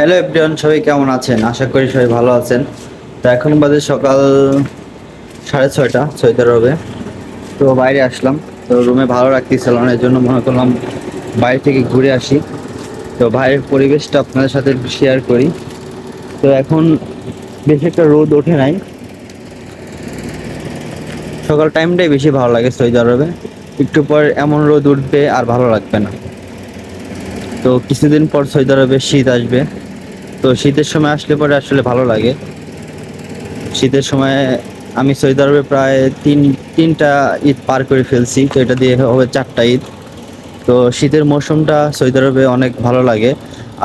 Hello everyone সবাই কেমন আছেন? আশা করি সবাই ভালো আছেন। তো এখন বাজে সকাল সাড়ে ছয়টা ছয়টা রবে। তো বাইরে আসলাম। তো রুমে ভালো রাখতেছিলাম না, এর জন্য মনে করলাম বাইরে থেকে ঘুরে আসি। তো বাইরের পরিবেশটা আপনাদের সাথে শেয়ার করি। তো এখন বেশি একটা রোদ ওঠে নাই। সকাল টাইমটাই বেশি ভালো লাগে সৌদি আরবে একটু পর এমন রোদ উঠবে আর ভালো লাগবে না। তো কিছুদিন পর সৌদি আরবে শীত আসবে। তো শীতের সময় আসলে পরে আসলে ভালো লাগে। শীতের সময় আমি সৌদি আরবে প্রায় তিন, তিনটা ঈদ পার করে ফেলছি, তো এটা দিয়ে হবে চারটা ঈদ। তো শীতের মৌসুমটা সৌদি আরবে অনেক ভালো লাগে,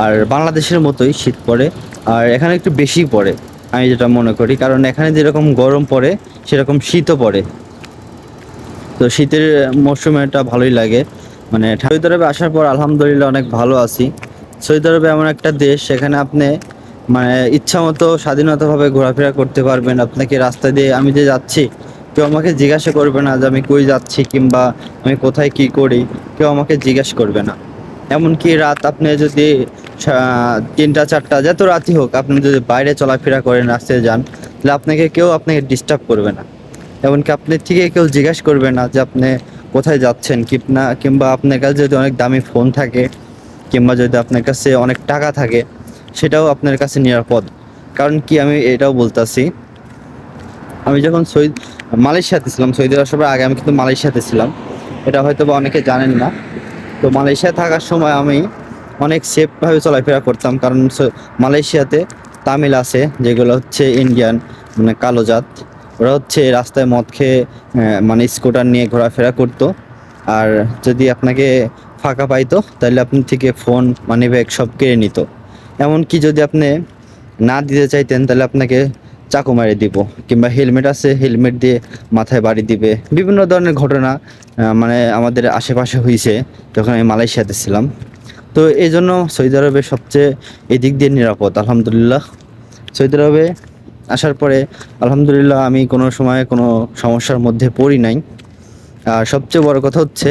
আর বাংলাদেশের মতোই শীত পড়ে, আর এখানে একটু বেশি পড়ে, আমি যেটা মনে করি, কারণ এখানে যেরকম গরম পড়ে, সেরকম শীতও পড়ে। তো শীতের মরশুমে এটা ভালোই লাগে মানে সৌদি আরবে আসার পর আলহামদুলিল্লাহ অনেক ভালো আছি। সৌদি আরবে এমন একটা দেশ সেখানে আপনি মানে ইচ্ছা মতো স্বাধীনতাভাবে ঘোরাফেরা করতে পারবেন। আপনাকে রাস্তা দিয়ে আমি যে যাচ্ছি, কেউ আমাকে জিজ্ঞাসা করবে না যে আমি কই যাচ্ছি কিংবা আমি কোথায় কি করি, কেউ আমাকে জিজ্ঞাসা করবে না। এমনকি রাত আপনি যদি তিনটা, চারটা, যত রাতই হোক, আপনি যদি বাইরে চলাফেরা করেন, রাস্তায় যান, তাহলে আপনাকে কেউ আপনাকে ডিস্টার্ব করবে না। এমনকি আপনি থেকে কেউ জিজ্ঞাসা করবে না যে আপনি কোথায় যাচ্ছেন কিংবা কিংবা আপনার কাছে যদি অনেক দামি ফোন থাকে কিংবা যদি আপনার কাছে অনেক টাকা থাকে, সেটাও আপনার কাছে নিরাপদ। কারণ কি আমি এটাও বলতাছি, আমি যখন সৈদ, মালয়েশিয়াতে ছিলাম, সৌদি আরবের আগে আমি কিন্তু মালয়েশিয়াতে ছিলাম। এটা হয়তো বা অনেকে জানেন না। তো মালয়েশিয়া থাকার সময় আমি অনেক সেফভাবে চলাফেরা করতাম, কারণ মালয়েশিয়াতে তামিল আছে, যেগুলো হচ্ছে ইন্ডিয়ান মানে কালো জাত। ওরা হচ্ছে রাস্তায় মদ খেয়ে মানে স্কুটার নিয়ে ঘোরাফেরা করতো। আর যদি আপনাকে ফাঁকা পাইতো, তাহলে আপনি থেকে ফোন মানি ব্যাগ সব কেড়ে নিত। এমনকি যদি আপনি না দিতে চাইতেন, তাহলে আপনাকে চাকু মারি দিব, কিংবা হেলমেট আছে হেলমেট দিয়ে মাথায় বাড়ি দিবে। বিভিন্ন ধরনের ঘটনা মানে আমাদের আশেপাশে হয়েছে যখন আমি মালয়েশিয়াতে ছিলাম। তো এই জন্য সৌদি আরবে সবচেয়ে এদিক দিয়ে নিরাপদ, আলহামদুলিল্লাহ। সৌদি আরবে আসার পরে, আলহামদুলিল্লাহ আমি কোনো সময় কোনো সমস্যার মধ্যে পড়ি নাই। আর সবচেয়ে বড় কথা হচ্ছে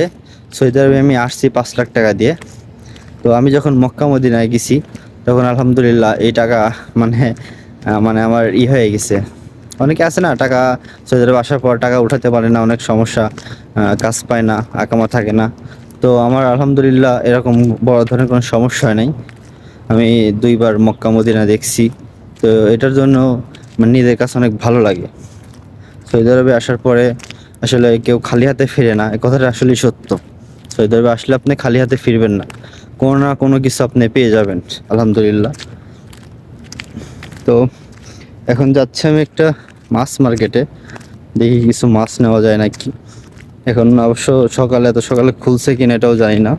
সৌদি আরবে আমি আসছি পাঁচ লাখ টাকা দিয়ে। তো আমি যখন মক্কা মদিনায় গেছি, তখন আলহামদুলিল্লাহ এই টাকা মানে মানে আমার ই হয়ে গেছে। অনেকে আছে না, টাকা সৌদি আরবে আসার পর টাকা উঠাতে পারে না, অনেক সমস্যা কাজ পায় না আকামা থাকে না। তো আমার আলহামদুলিল্লাহ এরকম বড় ধরনের কোনো সমস্যা নাই। আমি দুইবার মক্কা মদিনা দেখছি। তো এটার জন্য মানে নিজের কাছে অনেক ভালো লাগে। সৌদি আরবে আসার পরে আসলে কেউ খালি হাতে ফিরে না এ কথাটা আসলেই সত্য। সৌদি আরবে আসলে আপনি খালি হাতে ফিরবেন না। কোনো না কোনো কিছু আপনি পেয়ে যাবেন, আলহামদুলিল্লাহ। তো এখন যাচ্ছি আমি একটা মাছ মার্কেটে। দেখি কিছু মাছ নেওয়া যায় নাকি? এখন অবশ্য সকালে, এত সকালে খুলছে কিনা এটাও জানি না।